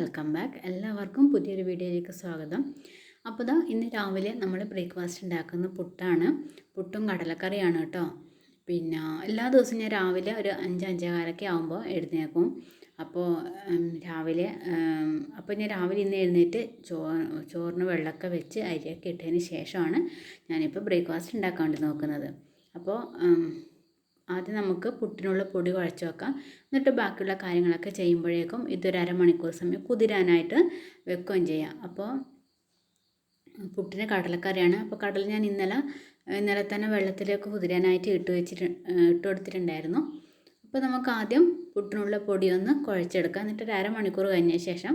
Welcome back എല്ലാവർക്കും പുതിയൊരു വീഡിയോയിലേക്ക് സ്വാഗതം. അപ്പോൾ ഇതാ ഇന്ന് രാവിലെ നമ്മൾ ബ്രേക്ക്ഫാസ്റ്റ് ഉണ്ടാക്കുന്ന പുട്ടാണ്. പുട്ടും കടലക്കറിയാണ് കേട്ടോ. പിന്നെ എല്ലാ ദിവസവും ഞാൻ രാവിലെ ഒരു അഞ്ച് അഞ്ചേകാലൊക്കെ ആകുമ്പോൾ എഴുന്നേക്കും അപ്പോൾ രാവിലെ അപ്പോൾ ഞാൻ രാവിലെ ഇന്ന് എഴുന്നേറ്റ് ചോ ചോറിന് വെള്ളമൊക്കെ വെച്ച് അരിയൊക്കെ ഇട്ടതിന് ശേഷമാണ് ഞാനിപ്പോൾ ബ്രേക്ക്ഫാസ്റ്റ് ഉണ്ടാക്കാൻ വേണ്ടി നോക്കുന്നത് അപ്പോൾ ആദ്യം നമുക്ക് പുട്ടിനുള്ള പൊടി കുഴച്ച് വെക്കാം. എന്നിട്ട് ബാക്കിയുള്ള കാര്യങ്ങളൊക്കെ ചെയ്യുമ്പോഴേക്കും ഇതൊരു അരമണിക്കൂർ സമയം കുതിരാനായിട്ട് വെക്കുകയും ചെയ്യാം. അപ്പോൾ പുട്ടിന് കടലക്കറിയാണ്. അപ്പോൾ കടൽ ഞാൻ ഇന്നലെ ഇന്നലെ തന്നെ വെള്ളത്തിലേക്ക് കുതിരാനായിട്ട് ഇട്ട് വെച്ചിട്ട് ഇട്ട് കൊടുത്തിട്ടുണ്ടായിരുന്നു. അപ്പോൾ നമുക്ക് ആദ്യം പുട്ടിനുള്ള പൊടി ഒന്ന് കുഴച്ചെടുക്കാം. എന്നിട്ട് ഒരു അരമണിക്കൂർ കഴിഞ്ഞ ശേഷം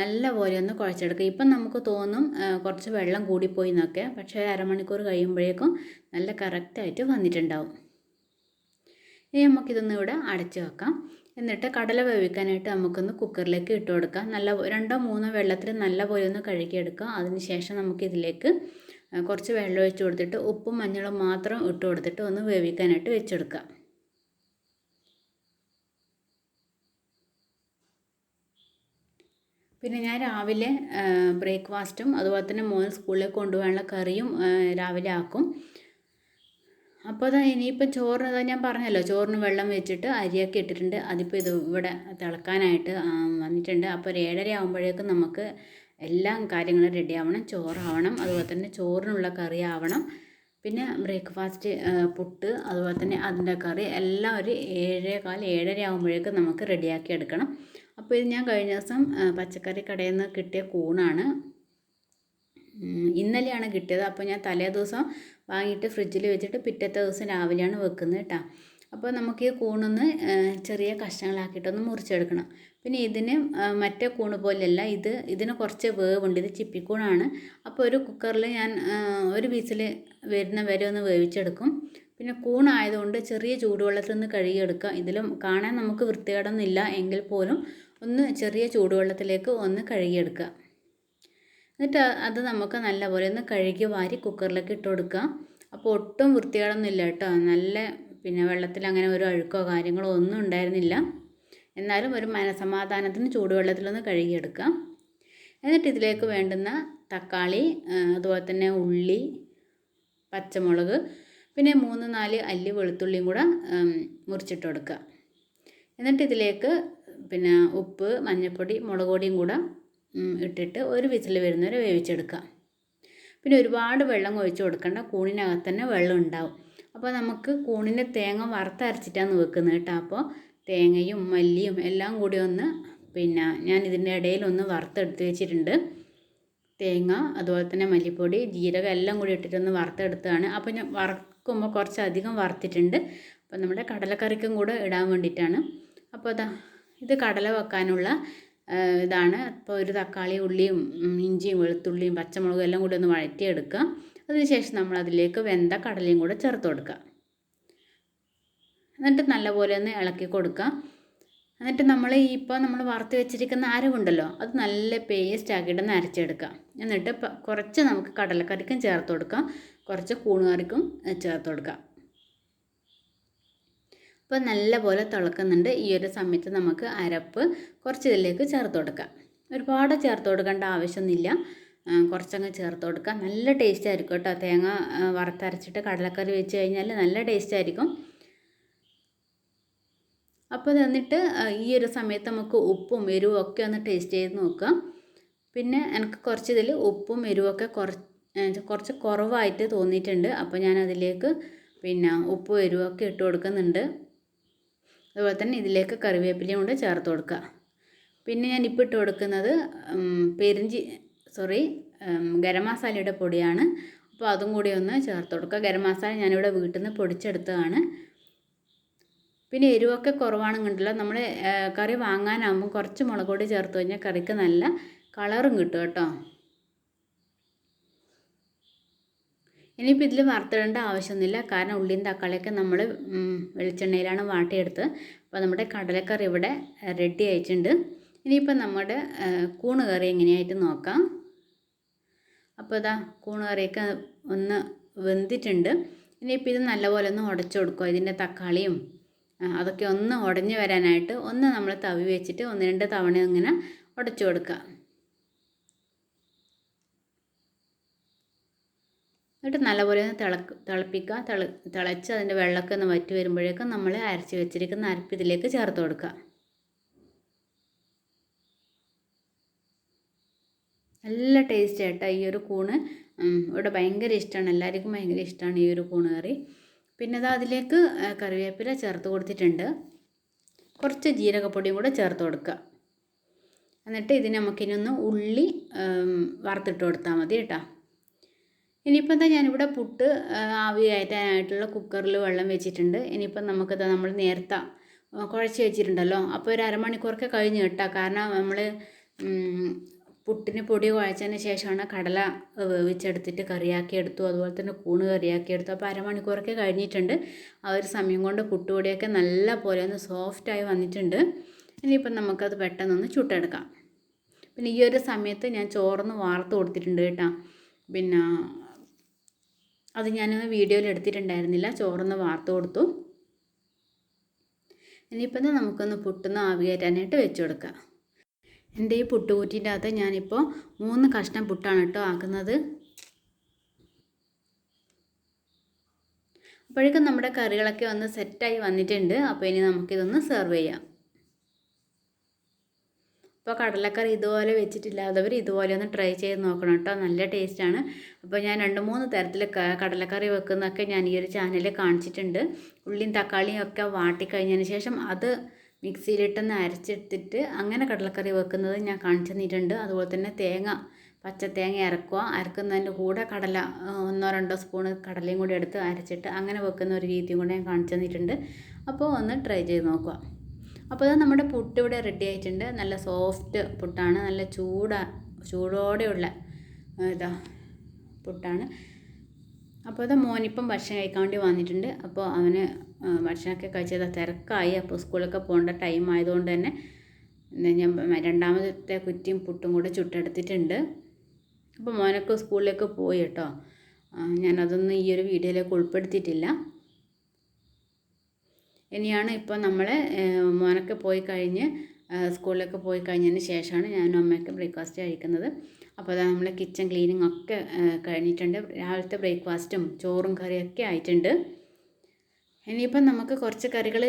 നല്ല പോലെ ഒന്ന് കുഴച്ചെടുക്കുക ഇപ്പം നമുക്ക് തോന്നും കുറച്ച് വെള്ളം കൂടിപ്പോയി എന്നൊക്കെ. പക്ഷേ ഒരു അരമണിക്കൂർ കഴിയുമ്പോഴേക്കും നല്ല കറക്റ്റായിട്ട് വന്നിട്ടുണ്ടാവും. ഇനി നമുക്കിതൊന്ന് ഇവിടെ അടച്ച് വെക്കാം. എന്നിട്ട് കടല വേവിക്കാനായിട്ട് നമുക്കൊന്ന് കുക്കറിലേക്ക് ഇട്ട് കൊടുക്കാം. നല്ല രണ്ടോ മൂന്നോ വെള്ളത്തിൽ നല്ല പോലെ ഒന്ന് കഴുകിയെടുക്കാം അതിന് ശേഷം നമുക്കിതിലേക്ക് കുറച്ച് വെള്ളം ഒഴിച്ച് കൊടുത്തിട്ട് ഉപ്പും മഞ്ഞളും മാത്രം ഇട്ട് കൊടുത്തിട്ട് ഒന്ന് വേവിക്കാനായിട്ട് വെച്ചെടുക്കാം. പിന്നെ ഞാൻ രാവിലെ ബ്രേക്ക്ഫാസ്റ്റും അതുപോലെ തന്നെ മോൻ സ്കൂളിലേക്ക് കൊണ്ടുപോകാനുള്ള കറിയും രാവിലെ ആക്കും. അപ്പോൾ അതാ ഇനിയിപ്പം ചോറിന് അതാ ഞാൻ പറഞ്ഞല്ലോ. ചോറിന് വെള്ളം വെച്ചിട്ട് അരിയൊക്കെ ഇട്ടിട്ടുണ്ട്. അതിപ്പോൾ ഇത് ഇവിടെ തിളക്കാനായിട്ട് വന്നിട്ടുണ്ട്. അപ്പോൾ ഒരു ഏഴര ആകുമ്പോഴേക്കും നമുക്ക് എല്ലാ കാര്യങ്ങളും റെഡി ആവണം. ചോറാവണം. അതുപോലെ തന്നെ ചോറിനുള്ള കറി ആവണം. പിന്നെ ബ്രേക്ക്ഫാസ്റ്റ് പുട്ട് അതുപോലെ തന്നെ അതിന്റെ കറി എല്ലാം ഒരു ഏഴേകാൽ ഏഴര ആകുമ്പോഴേക്കും നമുക്ക് റെഡിയാക്കി എടുക്കണം. അപ്പോൾ ഇത് ഞാൻ കഴിഞ്ഞ ദിവസം പച്ചക്കറി കടയിൽ നിന്ന് കിട്ടിയ കൂണാണ്. ഇന്നലെയാണ് കിട്ടിയത്. അപ്പോൾ ഞാൻ തലേ ദിവസം വാങ്ങിയിട്ട് ഫ്രിഡ്ജിൽ വെച്ചിട്ട് പിറ്റത്തെ ദിവസം രാവിലെയാണ് വെക്കുന്നത് കേട്ടോ അപ്പോൾ നമുക്ക് ഈ കൂണൊന്ന് ചെറിയ കഷ്ണങ്ങളാക്കിയിട്ടൊന്ന് മുറിച്ചെടുക്കണം. പിന്നെ ഇതിന് മറ്റേ കൂണ് പോലെയല്ല ഇത് ഇതിന് കുറച്ച് വേവുണ്ട്. ഇത് ചിപ്പിക്കൂണാണ്. അപ്പോൾ ഒരു കുക്കറിൽ ഞാൻ ഒരു പീസിൽ വരുന്ന വരെ ഒന്ന് വേവിച്ചെടുക്കും. പിന്നെ കൂണായതുകൊണ്ട് ചെറിയ ചൂടുവെള്ളത്തിൽ നിന്ന് കഴുകിയെടുക്കുക. ഇതിലും കാണാൻ നമുക്ക് വൃത്തികേടൊന്നുമില്ല. എങ്കിൽ പോലും ഒന്ന് ചെറിയ ചൂടുവെള്ളത്തിലേക്ക് ഒന്ന് കഴുകിയെടുക്കുക. എന്നിട്ട് അത് നമുക്ക് നല്ലപോലെ ഒന്ന് കഴുകി വാരി കുക്കറിലേക്ക് ഇട്ട് കൊടുക്കുക അപ്പോൾ ഒട്ടും വൃത്തികേടൊന്നും ഇല്ല കേട്ടോ. നല്ല പിന്നെ വെള്ളത്തിൽ അങ്ങനെ ഒരു അഴുക്കോ കാര്യങ്ങളോ ഒന്നും ഉണ്ടായിരുന്നില്ല. എന്നാലും ഒരു മനസമാധാനത്തിന് ചൂടുവെള്ളത്തിലൊന്ന് കഴുകിയെടുക്കുക എന്നിട്ട് ഇതിലേക്ക് വേണ്ടുന്ന തക്കാളി അതുപോലെ തന്നെ ഉള്ളി പച്ചമുളക് പിന്നെ മൂന്ന് നാല് അല്ലി വെളുത്തുള്ളിയും കൂടെ മുറിച്ചിട്ട് കൊടുക്കുക. എന്നിട്ട് ഇതിലേക്ക് പിന്നെ ഉപ്പ് മഞ്ഞൾപ്പൊടി മുളക് പൊടിയും കൂടെ ഇട്ടിട്ട് ഒരു വിസിൽ വരുന്നവരെ വേവിച്ചെടുക്കുക പിന്നെ ഒരുപാട് വെള്ളം ഒഴിച്ച് കൊടുക്കേണ്ട. കൂണിനകത്ത് തന്നെ വെള്ളം ഉണ്ടാവും. അപ്പോൾ നമുക്ക് കൂണിന്റെ തേങ്ങ വറുത്തരച്ചിട്ടാണ് വെക്കുന്നത് കേട്ടോ. അപ്പോൾ തേങ്ങയും മല്ലിയും എല്ലാം കൂടി ഒന്ന് പിന്നെ ഞാൻ ഇതിന്റെ ഇടയിൽ ഒന്ന് വറുത്തെടുത്ത് വെച്ചിട്ടുണ്ട്. തേങ്ങ അതുപോലെ തന്നെ മല്ലിപ്പൊടി ജീരകം എല്ലാം കൂടി ഇട്ടിട്ടൊന്ന് വറുത്തെടുത്തതാണ്. അപ്പോൾ ഞാൻ വറക്കുമ്പോൾ കുറച്ചധികം വറുത്തിട്ടുണ്ട്. അപ്പോൾ നമ്മുടെ കടലക്കറിക്കും കൂടെ ഇടാൻ വേണ്ടിയിട്ടാണ്. അപ്പോൾ അതാ ഇത് കടല വെക്കാനുള്ള ഇതാണ്. അപ്പോൾ ഒരു തക്കാളി ഉള്ളിയും ഇഞ്ചിയും വെളുത്തുള്ളിയും പച്ചമുളകും എല്ലാം കൂടി ഒന്ന് വഴറ്റിയെടുക്കുക. അതിനുശേഷം നമ്മൾ അതിലേക്ക് വെന്ത കടലയും കൂടെ ചേർത്ത് കൊടുക്കുക. എന്നിട്ട് നല്ലപോലെ ഒന്ന് ഇളക്കി കൊടുക്കുക. എന്നിട്ട് നമ്മൾ ഈ ഇപ്പോൾ നമ്മൾ വറുത്ത് വെച്ചിരിക്കുന്ന അരവുണ്ടല്ലോ അത് നല്ല പേസ്റ്റ് ആക്കിയിട്ട് ഒന്ന് അരച്ചെടുക്കുക എന്നിട്ട് കുറച്ച് നമുക്ക് കടലക്കറിക്കും ചേർത്ത് കൊടുക്കാം. കുറച്ച് കൂണുകറിക്കും ചേർത്ത് കൊടുക്കാം. അപ്പോൾ നല്ലപോലെ തിളക്കുന്നുണ്ട്. ഈ ഒരു സമയത്ത് നമുക്ക് അരപ്പ് കുറച്ച് ഇതിലേക്ക് ചേർത്ത് കൊടുക്കാം. ഒരുപാട് ചേർത്ത് കൊടുക്കേണ്ട ആവശ്യമൊന്നുമില്ല. കുറച്ചങ്ങ് ചേർത്ത് കൊടുക്കുക നല്ല ടേസ്റ്റ് ആയിരിക്കും കേട്ടോ. തേങ്ങ വറുത്തരച്ചിട്ട് കടലക്കറി വെച്ച് കഴിഞ്ഞാൽ നല്ല ടേസ്റ്റ് ആയിരിക്കും. അപ്പോൾ തന്നിട്ട് ഈ ഒരു സമയത്ത് നമുക്ക് ഉപ്പും എരിവും ഒക്കെ ഒന്ന് ടേസ്റ്റ് ചെയ്ത് നോക്കാം. പിന്നെ എനിക്ക് കുറച്ച് ഇതിൽ ഉപ്പും എരിവൊക്കെ കുറച്ച് കുറച്ച് കുറവായിട്ട് തോന്നിയിട്ടുണ്ട്. അപ്പോൾ ഞാൻ അതിലേക്ക് പിന്നെ ഉപ്പും എരിവൊക്കെ ഇട്ട് കൊടുക്കുന്നുണ്ട്. അതുപോലെ തന്നെ ഇതിലേക്ക് കറിവേപ്പിലയും കൂടെ ചേർത്ത് കൊടുക്കുക. പിന്നെ ഞാൻ ഇപ്പോൾ ഇട്ട് കൊടുക്കുന്നത് പെരിഞ്ചി സോറി ഗരം മസാലയുടെ പൊടിയാണ്. അപ്പോൾ അതും കൂടി ഒന്ന് ചേർത്ത് കൊടുക്കുക. ഗരം മസാല ഞാനിവിടെ വീട്ടിൽ നിന്ന് പൊടിച്ചെടുത്തതാണ്. പിന്നെ എരിവൊക്കെ കുറവാണെന്നുണ്ടല്ലോ. നമ്മൾ കറി വാങ്ങാനാകുമ്പോൾ കുറച്ച് മുളക് പൊടി ചേർത്ത് കഴിഞ്ഞാൽ കറിക്ക് നല്ല കളറും കിട്ടും കേട്ടോ. ഇനിയിപ്പോൾ ഇതിൽ വറുത്തിടേണ്ട ആവശ്യമൊന്നുമില്ല. കാരണം ഉള്ളിയും തക്കാളിയൊക്കെ നമ്മൾ വെളിച്ചെണ്ണയിലാണ് വാട്ടിയെടുത്ത്. അപ്പോൾ നമ്മുടെ കടലക്കറി ഇവിടെ റെഡി ആയിട്ടുണ്ട്. ഇനിയിപ്പോൾ നമ്മുടെ കൂണ് കറി എങ്ങനെയായിട്ട് നോക്കാം. അപ്പോൾ ഇതാ കൂണ് കറിയൊക്കെ ഒന്ന് വെന്തിട്ടുണ്ട്. ഇനിയിപ്പോൾ ഇത് നല്ലപോലെ ഒന്ന് ഉടച്ചു കൊടുക്കുക. ഇതിന്റെ തക്കാളിയും അതൊക്കെ ഒന്ന് ഉടഞ്ഞു വരാനായിട്ട് ഒന്ന് നമ്മൾ തവി വെച്ചിട്ട് ഒന്ന് രണ്ട് തവണ ഇങ്ങനെ ഉടച്ചു കൊടുക്കുക. എന്നിട്ട് നല്ലപോലെ ഒന്ന് തിളക്ക് തിളപ്പിക്കുക. തിള തിളച്ച് അതിന്റെ വെള്ളമൊക്കെ ഒന്ന് വറ്റി വരുമ്പോഴേക്കും നമ്മൾ അരച്ച് വെച്ചിരിക്കുന്ന അരപ്പ് ഇതിലേക്ക് ചേർത്ത് കൊടുക്കുക. നല്ല ടേസ്റ്റ് ആയിട്ടാ ഈ ഒരു കൂണ്. ഇവിടെ ഭയങ്കര ഇഷ്ടമാണ്. എല്ലാവർക്കും ഭയങ്കര ഇഷ്ടമാണ് ഈ ഒരു കൂണ് കറി. പിന്നെ അത് അതിലേക്ക് കറിവേപ്പില ചേർത്ത് കൊടുത്തിട്ടുണ്ട്. കുറച്ച് ജീരകപ്പൊടിയും കൂടെ ചേർത്ത് കൊടുക്കുക. എന്നിട്ട് ഇതിന് നമുക്കിനൊന്ന് ഉള്ളി വറുത്തിട്ട് കൊടുത്താൽ മതി കേട്ടോ. ഇനിയിപ്പോൾ എന്താ ഞാനിവിടെ പുട്ട് ആവി കയറ്റാനായിട്ടുള്ള കുക്കറിൽ വെള്ളം വെച്ചിട്ടുണ്ട്. ഇനിയിപ്പം നമുക്കത് നമ്മൾ നേരത്തെ കുഴച്ച് വെച്ചിട്ടുണ്ടല്ലോ. അപ്പോൾ ഒരു അരമണിക്കൂറൊക്കെ കഴിഞ്ഞ് കിട്ടാം. കാരണം നമ്മൾ പുട്ടിന് പൊടി കുഴച്ചതിന് ശേഷമാണ് കടല വേവിച്ചെടുത്തിട്ട് കറിയാക്കി എടുത്തു. അതുപോലെ തന്നെ കൂണ് കറിയാക്കി എടുത്തു. അപ്പോൾ അരമണിക്കൂറൊക്കെ കഴിഞ്ഞിട്ടുണ്ട്. ആ ഒരു സമയം കൊണ്ട് പുട്ടുപൊടിയൊക്കെ നല്ല പോലെ ഒന്ന് സോഫ്റ്റായി വന്നിട്ടുണ്ട്. ഇനിയിപ്പം നമുക്കത് പെട്ടെന്നൊന്ന് ചുട്ടെടുക്കാം. പിന്നെ ഈ ഒരു സമയത്ത് ഞാൻ ചോറൊന്ന് വാർത്ത് കൊടുത്തിട്ടുണ്ട് കേട്ടോ. പിന്നെ അത് ഞാൻ വീഡിയോയിൽ എടുത്തിട്ടുണ്ടായിരുന്നില്ല. ചോറൊന്ന് വാർത്ത് കൊടുത്തു. ഇനിയിപ്പം നമുക്കൊന്ന് പുട്ടുന്ന ആവി കയറ്റാനായിട്ട് വെച്ച് കൊടുക്കാം. എന്റെ ഈ പുട്ടുകൂറ്റിന്റെ അകത്ത് ഞാനിപ്പോൾ മൂന്ന് കഷ്ണം പുട്ടാണ് കേട്ടോ ആക്കുന്നത്. അപ്പോഴേക്കും നമ്മുടെ കറികളൊക്കെ ഒന്ന് സെറ്റായി വന്നിട്ടുണ്ട്. അപ്പോൾ ഇനി നമുക്കിതൊന്ന് സെർവ് ചെയ്യാം. അപ്പോൾ കടലക്കറി ഇതുപോലെ വെച്ചിട്ടില്ലാത്തവർ ഇതുപോലെ ഒന്ന് ട്രൈ ചെയ്ത് നോക്കണം കേട്ടോ നല്ല ടേസ്റ്റാണ് അപ്പോൾ ഞാൻ രണ്ട് മൂന്ന് തരത്തിൽ കടലക്കറി വെക്കുന്നതൊക്കെ ഞാൻ ഈ ഒരു ചാനലിൽ കാണിച്ചിട്ടുണ്ട്. ഉള്ളിയും തക്കാളിയും ഒക്കെ വാട്ടിക്കഴിഞ്ഞതിന് ശേഷം അത് മിക്സിയിലിട്ടൊന്ന് അരച്ചെടുത്തിട്ട് അങ്ങനെ കടലക്കറി വെക്കുന്നത് ഞാൻ കാണിച്ചു തന്നിട്ടുണ്ട്. അതുപോലെ തന്നെ തേങ്ങ പച്ച തേങ്ങ അരക്കുക. അരക്കുന്നതിന്റെ കൂടെ കടല ഒന്നോ രണ്ടോ സ്പൂണ് കടലയും കൂടി എടുത്ത് അരച്ചിട്ട് അങ്ങനെ വെക്കുന്ന ഒരു രീതിയും കൂടെ ഞാൻ കാണിച്ചു തന്നിട്ടുണ്ട്. അപ്പോൾ ഒന്ന് ട്രൈ ചെയ്ത് നോക്കുക. അപ്പോൾ അത് നമ്മുടെ പുട്ട് ഇവിടെ റെഡി ആയിട്ടുണ്ട്. നല്ല സോഫ്റ്റ് പുട്ടാണ്. നല്ല ചൂടാ ചൂടോടെയുള്ള ഇതാ പുട്ടാണ്. അപ്പോൾ അത് മോനിപ്പം ഭക്ഷണം കഴിക്കാൻ വേണ്ടി വന്നിട്ടുണ്ട്. അപ്പോൾ അവന് ഭക്ഷണമൊക്കെ കഴിച്ചത്. തിരക്കായി. അപ്പോൾ സ്കൂളൊക്കെ പോകേണ്ട ടൈം ആയതുകൊണ്ട് തന്നെ ഞാൻ രണ്ടാമത്തെ കുറ്റിയും പുട്ടും കൂടെ ചുട്ടെടുത്തിട്ടുണ്ട്. അപ്പോൾ മോനൊക്കെ സ്കൂളിലേക്ക് പോയി കേട്ടോ. ഞാനതൊന്നും ഈ ഒരു വീഡിയോയിലേക്ക് ഉൾപ്പെടുത്തിയിട്ടില്ല. ഇനിയാണ് ഇപ്പോൾ നമ്മൾ മോനൊക്കെ പോയി കഴിഞ്ഞ് സ്കൂളിലൊക്കെ പോയി കഴിഞ്ഞതിന് ശേഷമാണ് ഞാനും അമ്മയൊക്കെ ബ്രേക്ക്ഫാസ്റ്റ് കഴിക്കുന്നത്. അപ്പോൾ അതാ നമ്മളെ കിച്ചൺ ക്ലീനിങ് ഒക്കെ കഴിഞ്ഞിട്ടുണ്ട്. രാവിലത്തെ ബ്രേക്ക്ഫാസ്റ്റും ചോറും കറിയൊക്കെ ആയിട്ടുണ്ട്. ഇനിയിപ്പം നമുക്ക് കുറച്ച് കറികൾ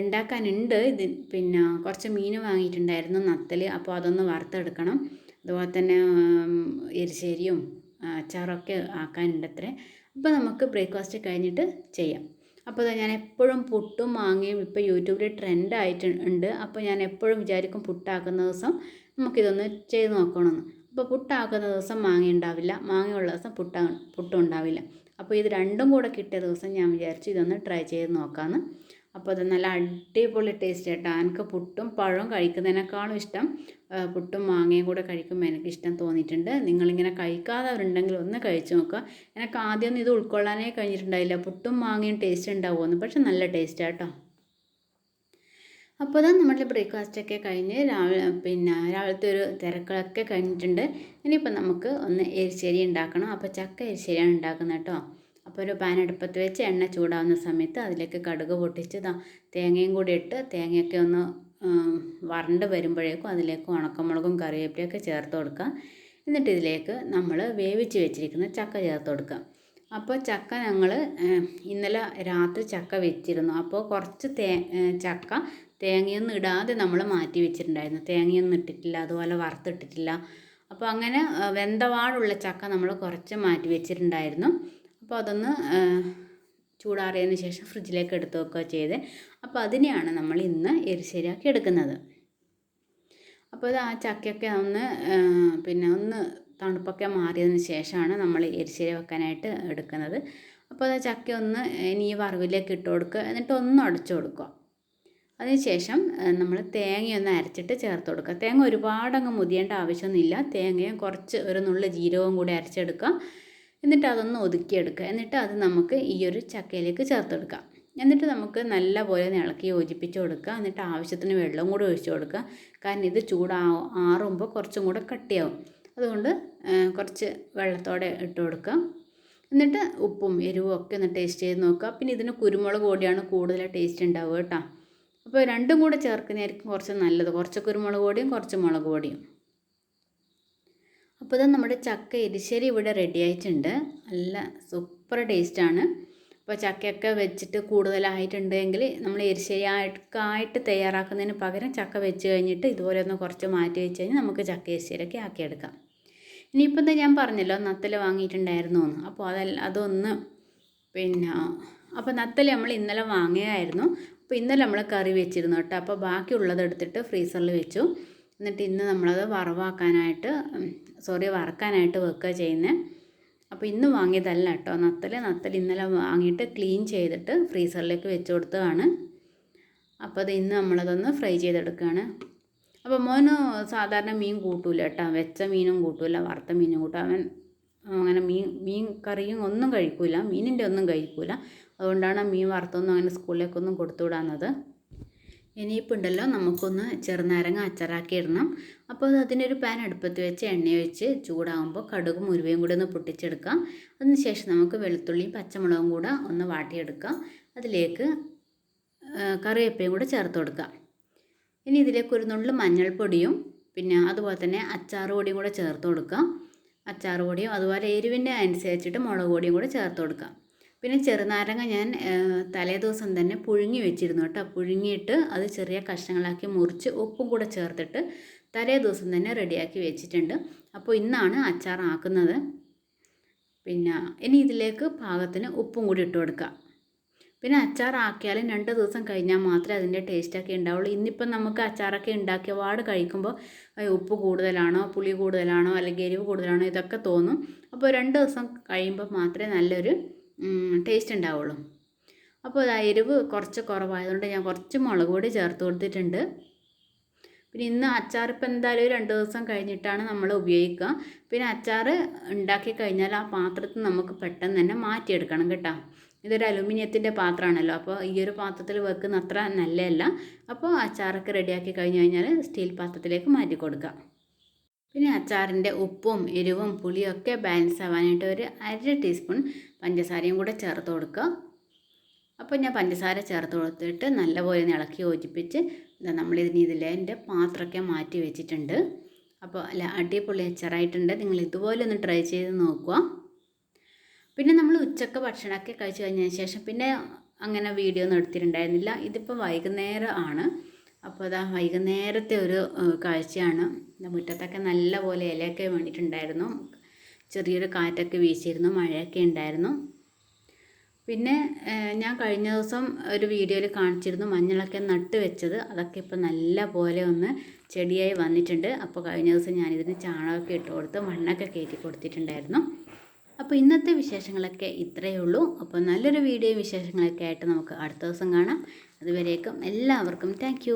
ഉണ്ടാക്കാനുണ്ട്. ഇത് പിന്നെ കുറച്ച് മീൻ വാങ്ങിയിട്ടുണ്ടായിരുന്നു നത്തൽ അപ്പോൾ അതൊന്ന് വറുത്തെടുക്കണം. അതുപോലെ തന്നെ എരിശ്ശേരിയും അച്ചാറൊക്കെ ആക്കാനുണ്ട് അത്രേ. അപ്പോൾ നമുക്ക് ബ്രേക്ക്ഫാസ്റ്റ് കഴിഞ്ഞിട്ട് ചെയ്യാം. അപ്പോൾ ഞാൻ എപ്പോഴും പുട്ടും മാങ്ങയും ഇപ്പോൾ യൂട്യൂബിൽ ട്രെൻഡ് ആയിട്ടുണ്ട് അപ്പോൾ ഞാൻ എപ്പോഴും വിചാരിക്കും പുട്ടാക്കുന്ന ദിവസം നമുക്കിതൊന്ന് ചെയ്ത് നോക്കണമെന്ന് അപ്പോൾ പുട്ടാക്കുന്ന ദിവസം മാങ്ങ ഉണ്ടാവില്ല. മാങ്ങയുള്ള ദിവസം പുട്ട പുട്ടും ഉണ്ടാവില്ല. അപ്പോൾ ഇത് രണ്ടും കൂടെ കിട്ടിയ ദിവസം ഞാൻ വിചാരിച്ചു ഇതൊന്ന് ട്രൈ ചെയ്ത് നോക്കാമെന്ന് അപ്പോൾ അത് നല്ല അടിപൊളി ടേസ്റ്റ് കേട്ടോ എനിക്ക് പുട്ടും പഴവും കഴിക്കുന്നതിനേക്കാളും ഇഷ്ടം പുട്ടും മാങ്ങയും കൂടെ കഴിക്കുമ്പോൾ എനിക്ക് ഇഷ്ടം തോന്നിയിട്ടുണ്ട്. നിങ്ങളിങ്ങനെ കഴിക്കാത്തവരുണ്ടെങ്കിൽ ഒന്ന് കഴിച്ചു നോക്കുക. എനിക്ക് ആദ്യമൊന്നും ഇത് ഉൾക്കൊള്ളാനേ കഴിഞ്ഞിട്ടുണ്ടായില്ല. പുട്ടും മാങ്ങയും ടേസ്റ്റ് ഉണ്ടാവുമെന്ന്. പക്ഷെ നല്ല ടേസ്റ്റ് കേട്ടോ അപ്പോൾ തന്നെ നമ്മുടെ ബ്രേക്ക്ഫാസ്റ്റൊക്കെ കഴിഞ്ഞ് രാവിലെ പിന്നെ രാവിലത്തെ ഒരു തിരക്കുകളൊക്കെ കഴിഞ്ഞിട്ടുണ്ട്. ഇനിയിപ്പോൾ നമുക്ക് ഒന്ന് എരിശ്ശേരി ഉണ്ടാക്കണം. അപ്പോൾ ചക്ക എരിശ്ശേരിയാണ് ഉണ്ടാക്കുന്നത് കേട്ടോ അപ്പോൾ ഒരു പാൻ അടുപ്പത്ത് വെച്ച് എണ്ണ ചൂടാവുന്ന സമയത്ത് അതിലേക്ക് കടുക് പൊട്ടിച്ച് തേങ്ങയും കൂടി ഇട്ട് തേങ്ങയൊക്കെ ഒന്ന് വരണ്ട് വരുമ്പോഴേക്കും അതിലേക്ക് ഉണക്കമുളകും കറിവേപ്പിലയൊക്കെ ചേർത്ത് കൊടുക്കുക എന്നിട്ട് ഇതിലേക്ക് നമ്മൾ വേവിച്ച് വെച്ചിരിക്കുന്ന ചക്ക ചേർത്ത് കൊടുക്കുക അപ്പോൾ ചക്ക ഞങ്ങൾ ഇന്നലെ രാത്രി ചക്ക വെച്ചിരുന്നു. അപ്പോൾ കുറച്ച് തേ ചക്ക തേങ്ങയൊന്നും ഇടാതെ നമ്മൾ മാറ്റി വെച്ചിട്ടുണ്ടായിരുന്നു. തേങ്ങയൊന്നും ഇട്ടിട്ടില്ല അതുപോലെ വറുത്തിട്ടിട്ടില്ല. അപ്പോൾ അങ്ങനെ വെന്തവാടുള്ള ചക്ക നമ്മൾ കുറച്ച് മാറ്റി വെച്ചിട്ടുണ്ടായിരുന്നു. അപ്പോൾ അതൊന്ന് ചൂടാറിയതിന് ശേഷം ഫ്രിഡ്ജിലേക്ക് എടുത്തു വെക്കുക ചെയ്ത്. അപ്പോൾ അതിനെയാണ് നമ്മൾ ഇന്ന് എരിശ്ശേരിയാക്കി എടുക്കുന്നത്. അപ്പോൾ ഇത് ആ ചക്കയൊക്കെ ഒന്ന് പിന്നെ ഒന്ന് തണുപ്പൊക്കെ മാറിയതിന് ശേഷമാണ് നമ്മൾ എരിശ്ശേരി വെക്കാനായിട്ട് എടുക്കുന്നത്. അപ്പോൾ അത് ചക്ക ഒന്ന് ഇനി ഈ വറവിലേക്ക് ഇട്ട് കൊടുക്കുക. എന്നിട്ട് ഒന്ന് അടച്ചു കൊടുക്കുക. അതിനുശേഷം നമ്മൾ തേങ്ങയൊന്ന് അരച്ചിട്ട് ചേർത്ത് കൊടുക്കുക. തേങ്ങ ഒരുപാടങ്ങ് മുതിയേണ്ട ആവശ്യമൊന്നുമില്ല. തേങ്ങയും കുറച്ച് ഒരു നുള്ളു ജീരകവും കൂടി അരച്ചെടുക്കുക. എന്നിട്ട് അതൊന്ന് ഒതുക്കിയെടുക്കുക. എന്നിട്ട് അത് നമുക്ക് ഈ ഒരു ചക്കയിലേക്ക് ചേർത്ത് എന്നിട്ട് നമുക്ക് നല്ല പോലെ ഇളക്കി യോജിപ്പിച്ച് കൊടുക്കുക. എന്നിട്ട് ആവശ്യത്തിന് വെള്ളം കൂടി ഒഴിച്ചു കൊടുക്കുക. കാരണം ഇത് ചൂടാ ആറുമ്പോൾ കുറച്ചും കൂടെ കട്ടിയാവും. അതുകൊണ്ട് കുറച്ച് വെള്ളത്തോടെ ഇട്ട് കൊടുക്കുക. എന്നിട്ട് ഉപ്പും എരിവും ഒക്കെ ഒന്ന് ടേസ്റ്റ് ചെയ്ത് നോക്കുക. പിന്നെ ഇതിന് കുരുമുളക് പൊടിയാണ് കൂടുതൽ ടേസ്റ്റ് ഉണ്ടാവുക കേട്ടോ. അപ്പോൾ രണ്ടും കൂടെ ചേർക്കുന്നതായിരിക്കും കുറച്ച് നല്ലത്. കുറച്ച് കുരുമുളക് പൊടിയും കുറച്ച് മുളക് പൊടിയും. അപ്പോൾ ഇത് നമ്മുടെ ചക്ക എരിശ്ശേരി ഇവിടെ റെഡി ആയിട്ടുണ്ട്. നല്ല സൂപ്പർ ടേസ്റ്റാണ് അപ്പോൾ ചക്കയൊക്കെ വെച്ചിട്ട് കൂടുതലായിട്ടുണ്ടെങ്കിൽ നമ്മൾ എരിശ്ശേരി ആയിട്ട് തയ്യാറാക്കുന്നതിന് പകരം ചക്ക വെച്ച് കഴിഞ്ഞിട്ട് ഇതുപോലെ ഒന്ന് കുറച്ച് മാറ്റി വെച്ച് കഴിഞ്ഞാൽ നമുക്ക് ചക്ക എരിശ്ശേരിയൊക്കെ ആക്കിയെടുക്കാം. ഇനിയിപ്പോൾ തന്നെ ഞാൻ പറഞ്ഞല്ലോ നത്തൽ വാങ്ങിയിട്ടുണ്ടായിരുന്നു എന്ന്. അപ്പോൾ അതല്ല അതൊന്ന് പിന്നെ അപ്പോൾ നത്തൽ നമ്മൾ ഇന്നലെ വാങ്ങിയായിരുന്നു. അപ്പോൾ ഇന്നലെ നമ്മൾ കറി വെച്ചിരുന്നു കേട്ടോ. അപ്പോൾ ബാക്കിയുള്ളത് എടുത്തിട്ട് ഫ്രീസറിൽ വെച്ചു. എന്നിട്ട് ഇന്ന് നമ്മളത് വറവാക്കാനായിട്ട് സോറി വറക്കാനായിട്ട് വെക്കുക ചെയ്യുന്നത് അപ്പോൾ ഇന്ന് വാങ്ങിയതല്ല കേട്ടോ. നത്തൽ നത്തൽ ഇന്നലെ വാങ്ങിയിട്ട് ക്ലീൻ ചെയ്തിട്ട് ഫ്രീസറിലേക്ക് വെച്ച് കൊടുത്തതാണ്. അപ്പോൾ അത് ഇന്ന് നമ്മളതൊന്ന് ഫ്രൈ ചെയ്തെടുക്കുകയാണ് അപ്പോൾ മോന് സാധാരണ മീൻ കൂട്ടൂല കേട്ടോ. വെച്ച മീനും കൂട്ടൂല വറുത്ത മീനും കൂട്ടും അവൻ അങ്ങനെ മീൻ മീൻ കറിയും ഒന്നും കഴിക്കൂല മീനിന്റെ ഒന്നും കഴിക്കൂല. അതുകൊണ്ടാണ് മീൻ വറുത്തൊന്നും അങ്ങനെ സ്കൂളിലേക്കൊന്നും കൊടുത്തുവിടാന്നത് ഇനിയിപ്പോൾ ഉണ്ടല്ലോ നമുക്കൊന്ന് ചെറുനാരങ്ങ അച്ചാറാക്കി ഇടണം അപ്പോൾ അത് അതിനൊരു പാൻ അടുപ്പത്ത് വെച്ച് എണ്ണ ഒഴിച്ച് ചൂടാകുമ്പോൾ കടുകും ഉരുവയും കൂടി ഒന്ന് പൊട്ടിച്ചെടുക്കാം. അതിനുശേഷം നമുക്ക് വെളുത്തുള്ളിയും പച്ചമുളകും കൂടെ ഒന്ന് വാട്ടിയെടുക്കാം. അതിലേക്ക് കറിവേപ്പയും കൂടെ ചേർത്ത് കൊടുക്കാം. ഇനി ഇതിലേക്ക് ഒരു നുള്ളു മഞ്ഞൾപ്പൊടിയും പിന്നെ അതുപോലെ തന്നെ അച്ചാർ പൊടിയും കൂടെ ചേർത്ത് കൊടുക്കാം. അച്ചാർ പൊടിയും അതുപോലെ എരിവിന്റെ അനുസരിച്ചിട്ട് മുളക് പൊടിയും കൂടെ ചേർത്ത് കൊടുക്കാം. പിന്നെ ചെറുനാരങ്ങ ഞാൻ തലേ ദിവസം തന്നെ പുഴുങ്ങി വെച്ചിരുന്നു കേട്ടോ. പുഴുങ്ങിയിട്ട് അത് ചെറിയ കഷ്ണങ്ങളാക്കി മുറിച്ച് ഉപ്പും കൂടെ ചേർത്തിട്ട് തലേ ദിവസം തന്നെ റെഡിയാക്കി വെച്ചിട്ടുണ്ട്. അപ്പോൾ ഇന്നാണ് അച്ചാർ ആക്കുന്നത് പിന്നെ ഇനി ഇതിലേക്ക് പാകത്തിന് ഉപ്പും കൂടി ഇട്ട് കൊടുക്കുക. പിന്നെ അച്ചാർ ആക്കിയാലും രണ്ട് ദിവസം കഴിഞ്ഞാൽ മാത്രമേ അതിന്റെ ടേസ്റ്റൊക്കെ ഉണ്ടാവുള്ളൂ. ഇന്നിപ്പം നമുക്ക് അച്ചാറൊക്കെ ഉണ്ടാക്കിയ പാട് കഴിക്കുമ്പോൾ ഉപ്പ് കൂടുതലാണോ പുളി കൂടുതലാണോ അല്ലെങ്കിൽ എരിവ് കൂടുതലാണോ ഇതൊക്കെ തോന്നും. അപ്പോൾ രണ്ട് ദിവസം കഴിയുമ്പോൾ മാത്രമേ നല്ലൊരു ടേസ്റ്റ് ഉണ്ടാവുള്ളൂ. അപ്പോൾ അത് എരിവ് കുറച്ച് കുറവായതുകൊണ്ട് ഞാൻ കുറച്ച് മുളക് പൊടി ചേർത്ത് കൊടുത്തിട്ടുണ്ട്. പിന്നെ ഇന്ന് അച്ചാർ ഇപ്പം എന്തായാലും രണ്ട് ദിവസം കഴിഞ്ഞിട്ടാണ് നമ്മൾ ഉപയോഗിക്കുക. പിന്നെ അച്ചാർ ഉണ്ടാക്കി കഴിഞ്ഞാൽ ആ പാത്രത്തിൽ നമുക്ക് പെട്ടെന്ന് തന്നെ മാറ്റിയെടുക്കണം കേട്ടോ. ഇതൊരു അലുമിനിയത്തിന്റെ പാത്രമാണല്ലോ. അപ്പോൾ ഈ ഒരു പാത്രത്തിൽ വെക്കുന്ന അത്ര നല്ലതല്ല. അപ്പോൾ അച്ചാറൊക്കെ റെഡിയാക്കി കഴിഞ്ഞ് കഴിഞ്ഞാൽ സ്റ്റീൽ പാത്രത്തിലേക്ക് മാറ്റി കൊടുക്കാം പിന്നെ അച്ചാറിന്റെ ഉപ്പും എരിവും പുളിയും ഒക്കെ ബാലൻസ് ആവാനായിട്ട് ഒരു അര ടീസ്പൂൺ പഞ്ചസാരയും കൂടെ ചേർത്ത് കൊടുക്കുക. അപ്പോൾ ഞാൻ പഞ്ചസാര ചേർത്ത് കൊടുത്തിട്ട് നല്ലപോലെ ഇളക്കി യോജിപ്പിച്ച് നമ്മളിതിന് ഇതിന്റെ പാത്രമൊക്കെ മാറ്റി വെച്ചിട്ടുണ്ട്. അപ്പോൾ അല്ല അടിപൊളി അച്ചാറായിട്ടുണ്ട്. നിങ്ങൾ ഇതുപോലെ ഒന്ന് ട്രൈ ചെയ്ത് നോക്കുക. പിന്നെ നമ്മൾ ഉച്ചയ്ക്ക് ഭക്ഷണമൊക്കെ കഴിച്ചു കഴിഞ്ഞതിന് ശേഷം പിന്നെ അങ്ങനെ വീഡിയോ ഒന്നും എടുത്തിട്ടുണ്ടായിരുന്നില്ല. ഇതിപ്പോൾ വൈകുന്നേരം ആണ്. അപ്പോൾ അതാ വൈകുന്നേരത്തെ ഒരു കാഴ്ചയാണ്. മുറ്റത്തൊക്കെ നല്ല പോലെ ഇലയൊക്കെ വേണ്ടിയിട്ടുണ്ടായിരുന്നു. ചെറിയൊരു കാറ്റൊക്കെ വീശിയിരുന്നു മഴയൊക്കെ ഉണ്ടായിരുന്നു. പിന്നെ ഞാൻ കഴിഞ്ഞ ദിവസം ഒരു വീഡിയോയിൽ കാണിച്ചിരുന്നു മഞ്ഞളൊക്കെ നട്ട് വെച്ചത്. അതൊക്കെ ഇപ്പോൾ നല്ല പോലെ ഒന്ന് ചെടിയായി വന്നിട്ടുണ്ട്. അപ്പോൾ കഴിഞ്ഞ ദിവസം ഞാനിതിന് ചാണകമൊക്കെ ഇട്ട് കൊടുത്ത് മണ്ണൊക്കെ കയറ്റി കൊടുത്തിട്ടുണ്ടായിരുന്നു. അപ്പോൾ ഇന്നത്തെ വിശേഷങ്ങളൊക്കെ ഇത്രയേ ഉള്ളൂ. അപ്പോൾ നല്ലൊരു വീഡിയോ വിശേഷങ്ങളൊക്കെ ആയിട്ട് നമുക്ക് അടുത്ത ദിവസം കാണാം. അതുവരേക്കും എല്ലാവർക്കും താങ്ക്